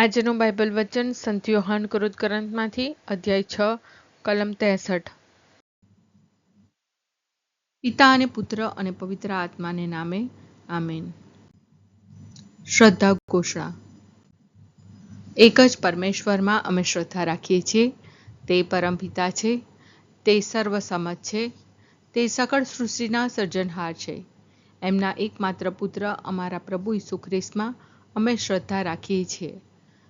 આજનું બાઇબલ વચન સંત યોહાન કૃત ગ્રંથમાંથી અધ્યાય છ, કલમ ત્રેસઠ. પિતા અને પુત્ર અને પવિત્ર આત્માને નામે, આમેન. શ્રદ્ધા ઘોષણા. એક જ પરમેશ્વરમાં અમે શ્રદ્ધા રાખીએ છીએ. તે પરમપિતા છે. તે સર્વસમત છે. તે સકળ સૃષ્ટિના સર્જનહાર છે. એમના એકમાત્ર પુત્ર અમારા પ્રભુ ઈસુ ખ્રિસ્તમાં અમે શ્રદ્ધા રાખીએ છીએ.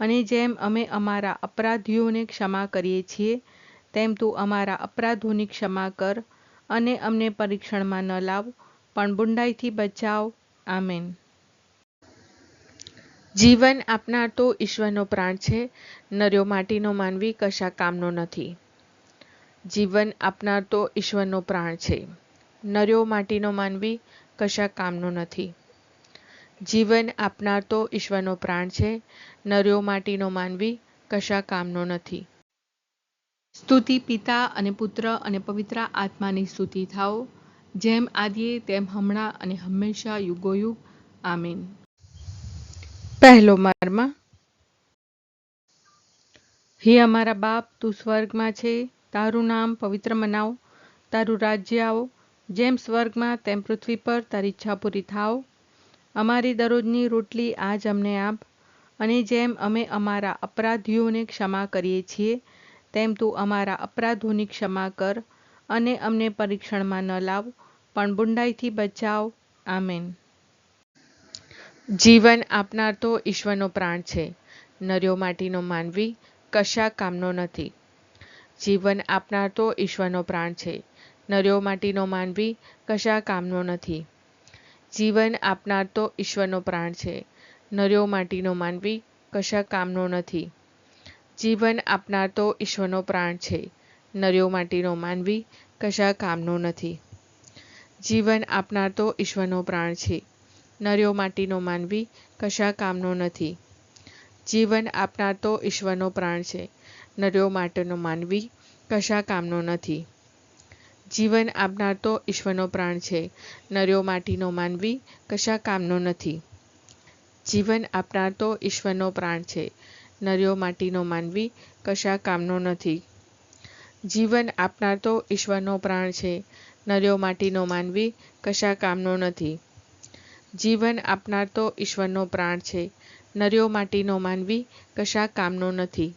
અને જેમ અમે અમારા અપરાધીઓને ક્ષમા કરીએ છીએ, તેમ તું અમારા અપરાધોની ક્ષમા કર અને અમને પરીક્ષણમાં ન લાવ, પણ બુંડાઈથી બચાવ. આમેન. જીવન આપનાર તો ઈશ્વરનો પ્રાણ છે, નર્યો માટીનો માનવી કશા કામનો નથી. જીવન આપનાર તો ઈશ્વરનો પ્રાણ છે, નર્યો માટીનો માનવી કશા કામનો નથી. જીવન આપનાર તો ઈશ્વરનો પ્રાણ છે, નર્યો માટીનો માનવી, કશા કામનો નથી. સ્તુતિ પિતા અને પુત્ર અને પવિત્ર આત્માની સ્તુતિ થાઓ, જેમ આદિએ તેમ હમણાં અને હંમેશા યુગોયુગ. આમીન. પહેલો મારમાં. હે અમારા બાપ, તું સ્વર્ગમાં છે, તારું નામ પવિત્ર મનાવ, તારું રાજ્ય આવો, જેમ સ્વર્ગમાં તેમ પૃથ્વી પર તારી ઈચ્છા પૂરી થાવ અમારી દરરોજની રોટલી આજ અમને આપ અને જેમ અમે અમારા અપરાધીઓને ક્ષમા કરીએ છીએ, તેમ તું અમારા અપરાધોની ક્ષમા કર અને અમને પરીક્ષણમાં ન લાવ, પણ બુંડાઈથી બચાવ. આમેન. જીવન આપનાર તો ઈશ્વરનો પ્રાણ છે, નર્યો માટીનો માનવી કશા કામનો નથી. જીવન આપનાર તો ઈશ્વરનો પ્રાણ છે, નર્યો માટીનો માનવી કશા કામનો નથી. જીવન આપનાર તો ઈશ્વરનો પ્રાણ છે. નર્યો માટીનો માનવી, કશા કામનો નથી. જીવન આપનાર તો ઈશ્વરનો પ્રાણ છે. નર્યો માટીનો માનવી, કશા કામનો નથી. જીવન આપનાર તો ઈશ્વરનો પ્રાણ છે. નર્યો માટીનો માનવી, કશા કામનો નથી. જીવન આપનાર તો ઈશ્વરનો પ્રાણ છે. નર્યો માટેનો માનવી, કશા કામનો નથી. જીવન આપનાર તો ઈશ્વરનો પ્રાણ છે. નર્યો માટીનો માનવી, કશા કામનો નથી. જીવન આપનાર તો ઈશ્વરનો પ્રાણ છે. નર્યો માટીનો માનવી, કશા કામનો નથી. જીવન આપનાર તો ઈશ્વરનો પ્રાણ છે. નર્યો માટીનો માનવી, કશા કામનો નથી. જીવન આપનાર તો ઈશ્વરનો પ્રાણ છે. નર્યો માટીનો માનવી, કશા કામનો નથી.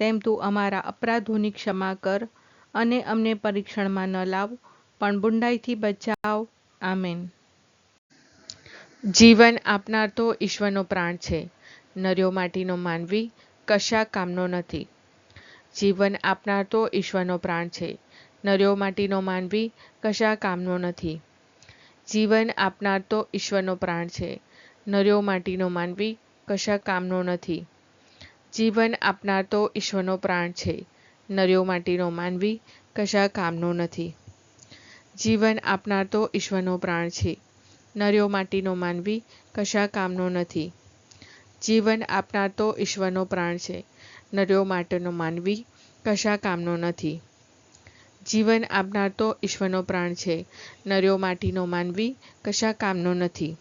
તેમ તું અમારા અપરાધોની ક્ષમા કર અને અમને પરીક્ષણમાં ન લાવ, પણ બુંડાઈથી બચાવ. આમેન. જીવન આપનાર તો ઈશ્વરનો પ્રાણ છે. નર્યો માટીનો માનવી કશા કામનો નથી. જીવન આપનાર તો ઈશ્વરનો પ્રાણ છે. નર્યો માટીનો માનવી કશા કામનો નથી. જીવન આપનાર તો ઈશ્વરનો પ્રાણ છે. નર્યો માટીનો માનવી કશા કામનો નથી. જીવન આપનાર તો ઈશ્વરનો પ્રાણ છે. નર્યો માટીનો માનવી કશા કામનો નથી. જીવન આપનાર તો ઈશ્વરનો પ્રાણ છે. નર્યો માટીનો માનવી કશા કામનો નથી. જીવન આપનાર તો ઈશ્વરનો પ્રાણ છે. નર્યો માટેનો માનવી કશા કામનો નથી. જીવન આપનાર તો ઈશ્વરનો પ્રાણ છે. નર્યો માટીનો માનવી કશા કામનો નથી.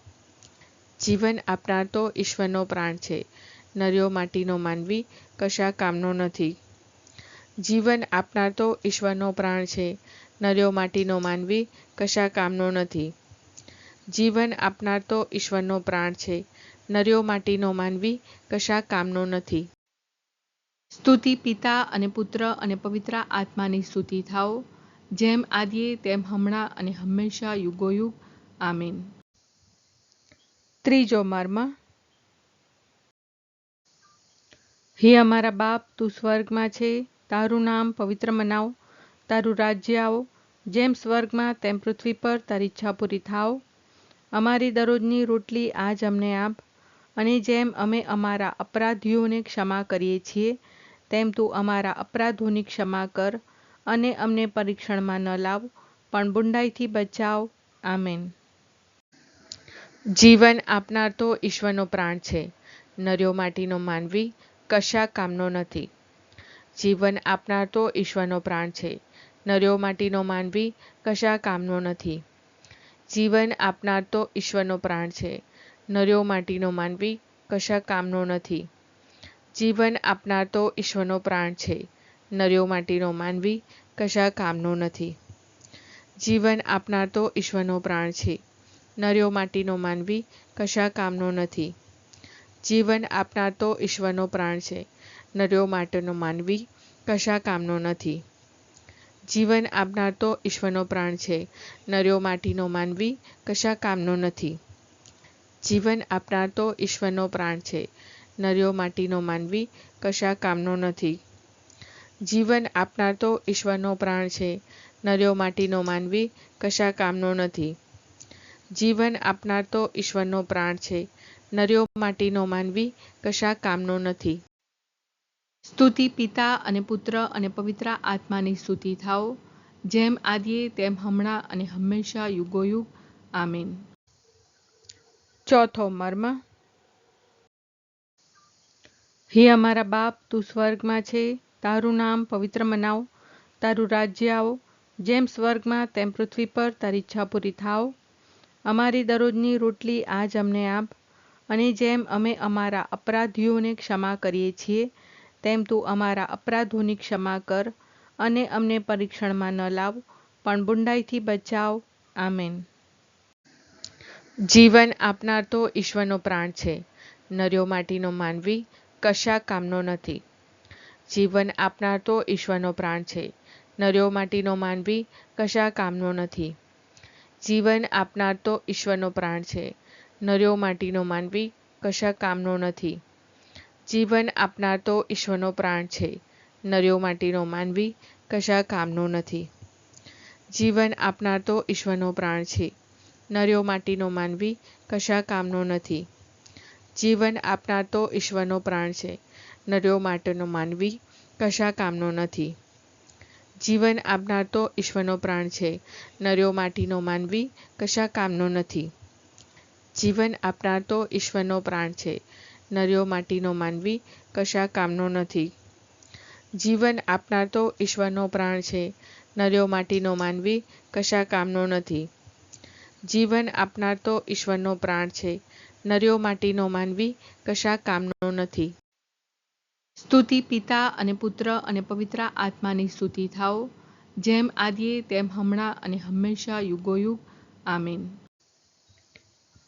જીવન આપનાર તો ઈશ્વરનો પ્રાણ છે. નર્યો માટીનો માનવી, કશા કામનો નથી. જીવન આપનાર તો ઈશ્વરનો પ્રાણ છે. નર્યો માટીનો માનવી, કશા કામનો નથી. જીવન આપનાર તો ઈશ્વરનો પ્રાણ છે. નર્યો માટીનો માનવી, કશા કામનો નથી. સ્તુતિ પિતા અને પુત્ર અને પવિત્ર આત્માની સ્તુતિ થાઓ. જેમ આદિએ, તેમ હમણાં અને હંમેશા યુગોયુગ. આમીન. ત્રીજો મર્મ હે અમારા બાપ, તું સ્વર્ગમાં છે, તારું નામ પવિત્ર મનાવ, તારું રાજ્ય આવો, જેમ સ્વર્ગમાં તેમ પૃથ્વી પર તારી ઈચ્છા પૂરી થાવ. અમારી દરરોજની રોટલી આજ અમને આપ, અને જેમ અમે અમારા અપરાધીઓને ક્ષમા કરીએ છીએ, તેમ તું અમારા અપરાધોની ક્ષમા કર, અને અમને પરીક્ષણમાં ન લાવ, પણ બુંડાઈથી બચાવ. આમેન. જીવન આપનાર તો ઈશ્વરનો પ્રાણ છે. નર્યો માટીનો માનવી કશા કામનો નથી. જીવન આપનાર તો ઈશ્વરનો પ્રાણ છે. નર્યો માટીનો માનવી કશા કામનો નથી. જીવન આપનાર તો ઈશ્વરનો પ્રાણ છે. નર્યો માટીનો માનવી કશા કામનો નથી. જીવન આપનાર તો ઈશ્વરનો પ્રાણ છે. નર્યો માટીનો માનવી કશા કામનો નથી. જીવન આપનાર તો ઈશ્વરનો પ્રાણ છે. નર્યો માટીનો માનવી કશા કામનો નથી. જીવન આપનાર તો ઈશ્વરનો પ્રાણ છે. નર્યો માટેનો માનવી કશા કામનો નથી. જીવન આપનાર તો ઈશ્વરનો પ્રાણ છે. નર્યો માટીનો માનવી કશા કામનો નથી. જીવન આપનાર તો ઈશ્વરનો પ્રાણ છે. નર્યો માટીનો માનવી કશા કામનો નથી. જીવન આપનાર તો ઈશ્વરનો પ્રાણ છે. નર્યો માટીનો માનવી કશા કામનો નથી. જીવન આપનાર તો ઈશ્વરનો પ્રાણ છે. નર્યો માટીનો માનવી કશા કામનો નથી. સ્તુતિ પિતા અને પુત્ર અને પવિત્ર આત્માની સ્તુતિ થાઓ, જેમ આદિએ તેમ હમણાં અને હંમેશા યુગોયુગ. આમીન. ચોથો મર્મ. હે અમારા બાપ, તું સ્વર્ગમાં છે, તારું નામ પવિત્ર મનાવ, તારું રાજ્ય આવો, જેમ સ્વર્ગમાં તેમ પૃથ્વી પર તારી ઈચ્છા પૂરી થાવ અમારી દરરોજની રોટલી આજ અમને આપ અને જેમ અમે અમારા અપરાધીઓને ક્ષમા કરીએ છીએ, તેમ તું અમારા અપરાધોની ક્ષમા કર અને અમને પરીક્ષણમાં ન લાવ, પણ બુંડાઈથી બચાવ. આમેન. જીવન આપનાર તો ઈશ્વરનો પ્રાણ છે. નર્યો માટીનો માનવી કશા કામનો નથી. જીવન આપનાર તો ઈશ્વરનો પ્રાણ છે. નર્યો માટીનો માનવી કશા કામનો નથી. જીવન આપનાર તો ઈશ્વરનો પ્રાણ છે. નર્યો માટીનો માનવી કશા કામનો નથી. જીવન આપનાર તો ઈશ્વરનો પ્રાણ છે. નર્યો માટીનો માનવી કશા કામનો નથી. જીવન આપનાર તો ઈશ્વરનો પ્રાણ છે. નર્યો માટીનો માનવી કશા કામનો નથી. જીવન આપનાર તો ઈશ્વરનો પ્રાણ છે. નર્યો માટેનો માનવી કશા કામનો નથી. જીવન આપનાર તો ઈશ્વરનો પ્રાણ છે. નર્યો માટીનો માનવી કશા કામનો નથી. જીવન આપનાર તો ઈશ્વરનો પ્રાણ છે. નર્યો માટીનો માનવી, કશા કામનો નથી. જીવન આપનાર તો ઈશ્વરનો પ્રાણ છે. નર્યો માટીનો માનવી, કશા કામનો નથી. જીવન આપનાર તો ઈશ્વરનો પ્રાણ છે. નર્યો માટીનો માનવી, કશા કામનો નથી. સ્તુતિ પિતા અને પુત્ર અને પવિત્ર આત્માની સ્તુતિ થાઓ. જેમ આદિએ, તેમ હમણાં અને હંમેશા યુગોયુગ. આમીન.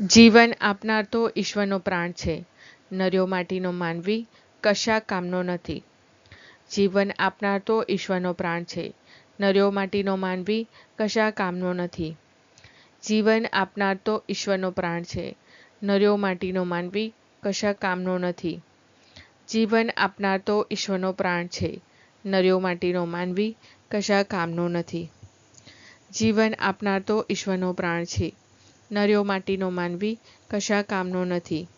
જીવન આપનાર તો ઈશ્વરનો પ્રાણ છે. નર્યો માટીનો માનવી કશા કામનો નથી. જીવન આપનાર તો ઈશ્વરનો પ્રાણ છે. નર્યો માટીનો માનવી કશા કામનો નથી. જીવન આપનાર તો ઈશ્વરનો પ્રાણ છે. નર્યો માટીનો માનવી કશા કામનો નથી. જીવન આપનાર તો ઈશ્વરનો પ્રાણ છે. નર્યો માટીનો માનવી કશા કામનો નથી. જીવન આપનાર તો ઈશ્વરનો પ્રાણ છે. નર્યો માટીનો માનવી કશા કામનો નથી.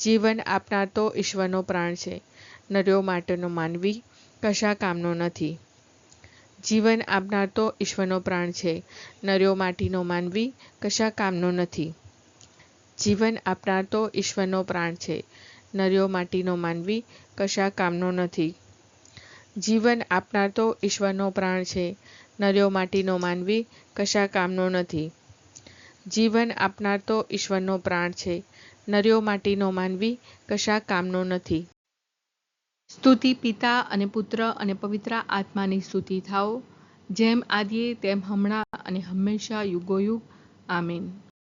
જીવન આપનાર તો ઈશ્વરનો પ્રાણ છે. નર્યો માટીનો માનવી કશા કામનો નથી. જીવન આપનાર તો ઈશ્વરનો પ્રાણ છે. નર્યો માટીનો માનવી કશા કામનો નથી. જીવન આપનાર તો ઈશ્વરનો પ્રાણ છે. નર્યો માટીનો માનવી કશા કામનો નથી. જીવન આપનાર તો ઈશ્વરનો પ્રાણ છે. નર્યો માટીનો માનવી કશા કામનો નથી. જીવન આપનાર તો ઈશ્વરનો પ્રાણ છે. નર્યો માટીનો માનવી કશા કામનો નથી. સ્તુતિ પિતા અને પુત્ર અને પવિત્ર આત્માની સ્તુતિ થાઓ. જેમ આદિએ, તેમ હમણાં અને હંમેશા યુગોયુગ. આમીન.